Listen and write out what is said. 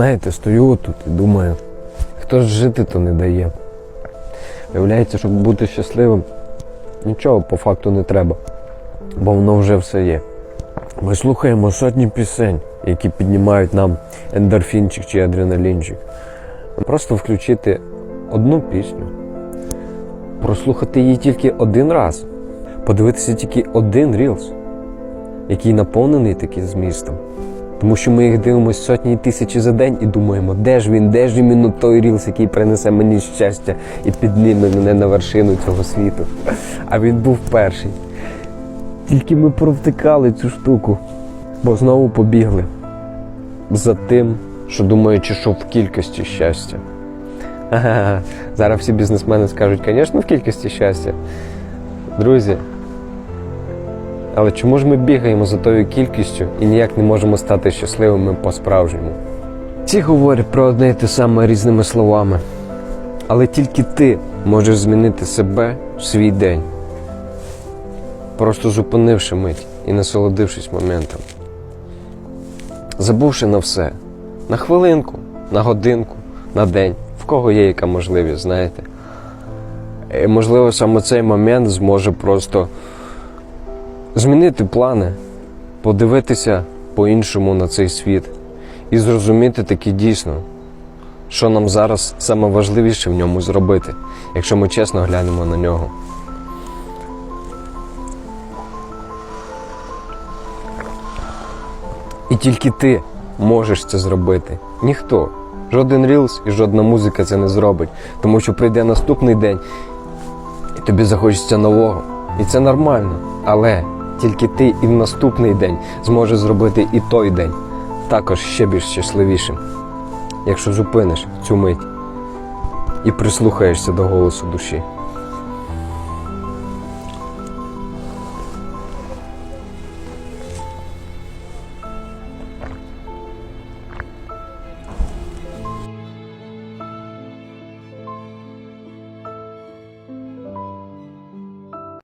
Знаєте, стою тут і думаю, хто ж жити то не дає. Виявляється, щоб бути щасливим, нічого по факту не треба, бо воно вже все є. Ми слухаємо сотні пісень, які піднімають нам ендорфінчик чи адреналінчик. Просто включити одну пісню, прослухати її тільки один раз, подивитися тільки один рілс, який наповнений таким змістом. Тому що ми їх дивимося сотні і тисячі за день і думаємо, де ж він, де ж іменно той рілс, який принесе мені щастя і підніме мене на вершину цього світу. А він був перший. Тільки ми провтикали цю штуку, бо знову побігли за тим, що думаючи, що в кількості щастя. Ага, зараз всі бізнесмени скажуть, звісно, в кількості щастя. Друзі, але чому ж ми бігаємо за тою кількістю і ніяк не можемо стати щасливими по-справжньому? Всі говорять про одне і те саме різними словами. Але тільки ти можеш змінити себе в свій день, просто зупинивши мить і насолодившись моментом. Забувши на все, на хвилинку, на годинку, на день, в кого є яка можливість, знаєте. І, можливо, саме цей момент зможе просто змінити плани, подивитися по-іншому на цей світ і зрозуміти таки дійсно, що нам зараз саме важливіше в ньому зробити, якщо ми чесно глянемо на нього. І тільки ти можеш це зробити. Ніхто. Жоден рілс і жодна музика це не зробить, тому що прийде наступний день, і тобі захочеться нового. І це нормально. Але тільки ти і в наступний день зможеш зробити і той день також ще більш щасливішим, якщо зупиниш цю мить і прислухаєшся до голосу душі.